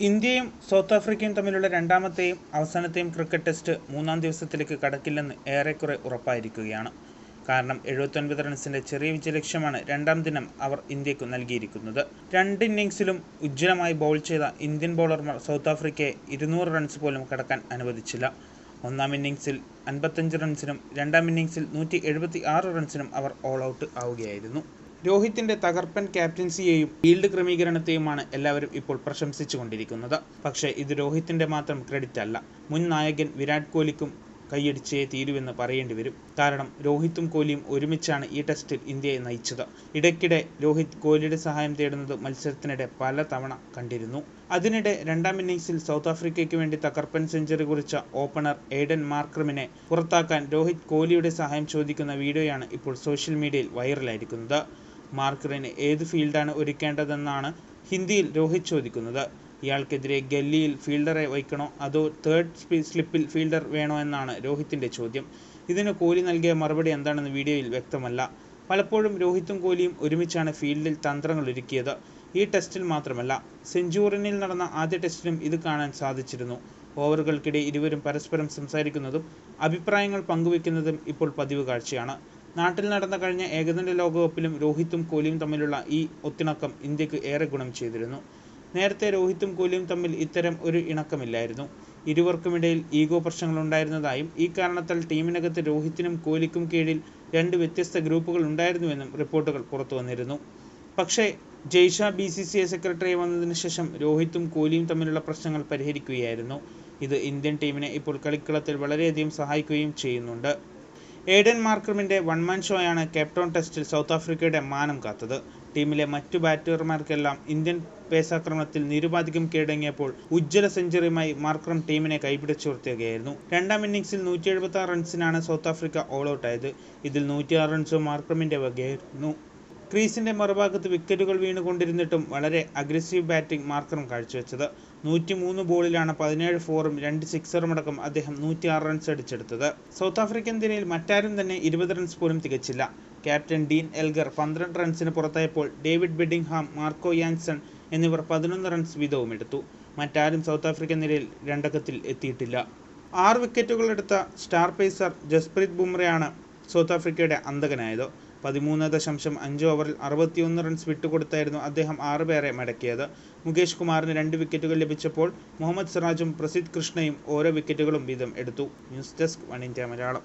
ഇന്ത്യയും സൗത്ത് ആഫ്രിക്കയും തമ്മിലുള്ള രണ്ടാമത്തെയും അവസാനത്തെയും ക്രിക്കറ്റ് ടെസ്റ്റ് മൂന്നാം ദിവസത്തിലേക്ക് കടക്കില്ലെന്ന് ഏറെക്കുറെ ഉറപ്പായിരിക്കുകയാണ്. കാരണം എഴുപത്തൊൻപത് റൺസിന്റെ ചെറിയ വിജയലക്ഷ്യമാണ് രണ്ടാം ദിനം അവർ ഇന്ത്യയ്ക്ക് നൽകിയിരിക്കുന്നത്. രണ്ട് ഇന്നിംഗ്സിലും ഉജ്ജ്വലമായി ബൗൾ ചെയ്ത ഇന്ത്യൻ ബൗളർമാർ സൗത്ത് ആഫ്രിക്കയെ ഇരുന്നൂറ് റൺസ് പോലും കടക്കാൻ അനുവദിച്ചില്ല. ഒന്നാം ഇന്നിംഗ്സിൽ അൻപത്തഞ്ച് റൺസിനും രണ്ടാം ഇന്നിംഗ്സിൽ നൂറ്റി എഴുപത്തി ആറ് റൺസിനും അവർ ഓൾ ഔട്ട് ആവുകയായിരുന്നു. രോഹിത്തിന്റെ തകർപ്പൻ ക്യാപ്റ്റൻസിയെയും ഫീൽഡ് ക്രമീകരണത്തെയുമാണ് എല്ലാവരും ഇപ്പോൾ പ്രശംസിച്ചുകൊണ്ടിരിക്കുന്നത്. പക്ഷേ ഇത് രോഹിത്തിന്റെ മാത്രം ക്രെഡിറ്റ് അല്ല. മുൻ നായകൻ വിരാട് കോഹ്ലിക്കും കൈയടിച്ചേ തീരുവെന്ന് പറയേണ്ടി വരും. കാരണം രോഹിത്തും കോഹ്ലിയും ഒരുമിച്ചാണ് ഈ ടെസ്റ്റിൽ ഇന്ത്യയെ നയിച്ചത്. ഇടയ്ക്കിടെ രോഹിത് കോഹ്ലിയുടെ സഹായം തേടുന്നത് മത്സരത്തിനിടെ പല തവണ കണ്ടിരുന്നു. അതിനിടെ രണ്ടാം ഇന്നിംഗ്സിൽ സൗത്ത് ആഫ്രിക്കയ്ക്ക് വേണ്ടി തകർപ്പൻ സെഞ്ചുറി കുറിച്ച ഓപ്പണർ എയ്ഡൻ മാർക്രമിനെ പുറത്താക്കാൻ രോഹിത് കോഹ്ലിയുടെ സഹായം ചോദിക്കുന്ന വീഡിയോയാണ് ഇപ്പോൾ സോഷ്യൽ മീഡിയയിൽ വൈറലായിരിക്കുന്നത് മാർക്കറിന് ഏത് ഫീൽഡാണ് ഒരുക്കേണ്ടതെന്നാണ് ഹിന്ദിയിൽ രോഹിത് ചോദിക്കുന്നത്. ഇയാൾക്കെതിരെ ഗല്ലിയിൽ ഫീൽഡറെ വയ്ക്കണോ അതോ തേർഡ് സ്ലിപ്പിൽ ഫീൽഡർ വേണോ എന്നാണ് രോഹിത്തിന്റെ ചോദ്യം. ഇതിന് കോഹ്ലി നൽകിയ മറുപടി എന്താണെന്ന് വീഡിയോയിൽ വ്യക്തമല്ല. പലപ്പോഴും രോഹിത്തും കോഹ്ലിയും ഒരുമിച്ചാണ് ഫീൽഡിൽ തന്ത്രങ്ങൾ ഒരുക്കിയത്. ഈ ടെസ്റ്റിൽ മാത്രമല്ല സെഞ്ചുറിനിൽ നടന്ന ആദ്യ ടെസ്റ്റിലും ഇത് കാണാൻ സാധിച്ചിരുന്നു. ഓവറുകൾക്കിടെ ഇരുവരും പരസ്പരം സംസാരിക്കുന്നതും അഭിപ്രായങ്ങൾ പങ്കുവയ്ക്കുന്നതും ഇപ്പോൾ പതിവ് കാഴ്ചയാണ്. നാട്ടിൽ നടന്ന കഴിഞ്ഞ ഏകദിന ലോകകപ്പിലും രോഹിത്തും കോലിയും തമ്മിലുള്ള ഈ ഒത്തിണക്കം ഇന്ത്യയ്ക്ക് ഏറെ ഗുണം ചെയ്തിരുന്നു. നേരത്തെ രോഹിത്തും കോലിയും തമ്മിൽ ഇത്തരം ഒരു ഇണക്കമില്ലായിരുന്നു. ഇരുവർക്കുമിടയിൽ ഈഗോ പ്രശ്നങ്ങളുണ്ടായിരുന്നതായും ഈ കാരണത്താൽ ടീമിനകത്ത് രോഹിത്തിനും കോലിക്കും കീഴിൽ രണ്ട് വ്യത്യസ്ത ഗ്രൂപ്പുകൾ ഉണ്ടായിരുന്നുവെന്നും റിപ്പോർട്ടുകൾ പുറത്തു വന്നിരുന്നു പക്ഷേ Jay Shah B C C I secretary വന്നതിന് ശേഷം രോഹിത്തും കോലിയും തമ്മിലുള്ള പ്രശ്നങ്ങൾ പരിഹരിക്കുകയായിരുന്നു. ഇത് ഇന്ത്യൻ ടീമിനെ ഇപ്പോൾ കളിക്കളത്തിൽ വളരെയധികം സഹായിക്കുകയും ചെയ്യുന്നുണ്ട്. ഏഡൻ മാർക്രമിന്റെ വൺമാൻ ഷോയാണ് കേപ്ടൗൺ ടെസ്റ്റിൽ സൗത്ത് ആഫ്രിക്കയുടെ മാനം കാത്തത്. ടീമിലെ മറ്റു ബാറ്റർമാർക്കെല്ലാം ഇന്ത്യൻ പേസാക്രമണത്തിൽ നിരുപാധികം കീഴടങ്ങിയപ്പോൾ ഉജ്ജ്വല സെഞ്ചുറിയുമായി മാർക്രം ടീമിനെ കൈപിടിച്ചുയർത്തുകയായിരുന്നു രണ്ടാം ഇന്നിംഗ്സിൽ നൂറ്റി എഴുപത്തി റൺസിനാണ് സൗത്ത് ആഫ്രിക്ക ഓൾ ഔട്ടായത്. ഇതിൽ നൂറ്റിയാറ് റൺസും മാർക്രമിന്റെ വകയായിരുന്നു. ക്രീസിന്റെ മറുഭാഗത്ത് വിക്കറ്റുകൾ വീണുകൊണ്ടിരുന്നിട്ടും വളരെ അഗ്രസീവ് ബാറ്റിംഗ് മാർക്കറും കാഴ്ചവെച്ചത്. നൂറ്റി മൂന്ന് ബോളിലാണ് പതിനേഴ് ഫോറും രണ്ട് സിക്സറും അടക്കം അദ്ദേഹം നൂറ്റിയാറ് റൺസ് അടിച്ചെടുത്തത്. സൗത്ത് ആഫ്രിക്കൻ നിരയിൽ മറ്റാരും തന്നെ ഇരുപത് റൺസ് പോലും തികച്ചില്ല. ക്യാപ്റ്റൻ ഡീൻ എൽഗർ പന്ത്രണ്ട് റൺസിന് പുറത്തായപ്പോൾ ഡേവിഡ് ബെഡിംഗ്ഹാം മാർക്കോ യാൻസൺ എന്നിവർ പതിനൊന്ന് റൺസ് വീതവും എടുത്തു. മറ്റാരും സൗത്ത് ആഫ്രിക്കൻ നിരയിൽ രണ്ടക്കത്തിൽ എത്തിയിട്ടില്ല. ആറ് വിക്കറ്റുകളെടുത്ത സ്റ്റാർ പേസർ ജസ്പ്രീത് ബുംറയാണ് സൗത്ത് ആഫ്രിക്കയുടെ അന്തകനായത്. പതിമൂന്ന് ദശാംശം അഞ്ച് ഓവറിൽ അറുപത്തിയൊന്ന് റൺസ് വിട്ടുകൊടുത്തായിരുന്നു അദ്ദേഹം ആറ് പേരെ മടക്കിയത്. മുകേഷ് കുമാറിന് രണ്ട് വിക്കറ്റുകൾ ലഭിച്ചപ്പോൾ മുഹമ്മദ് സിറാജും പ്രസിദ്ധ് കൃഷ്ണയും ഓരോ വിക്കറ്റുകളും വീതം എടുത്തു. News desk one India Malayalam.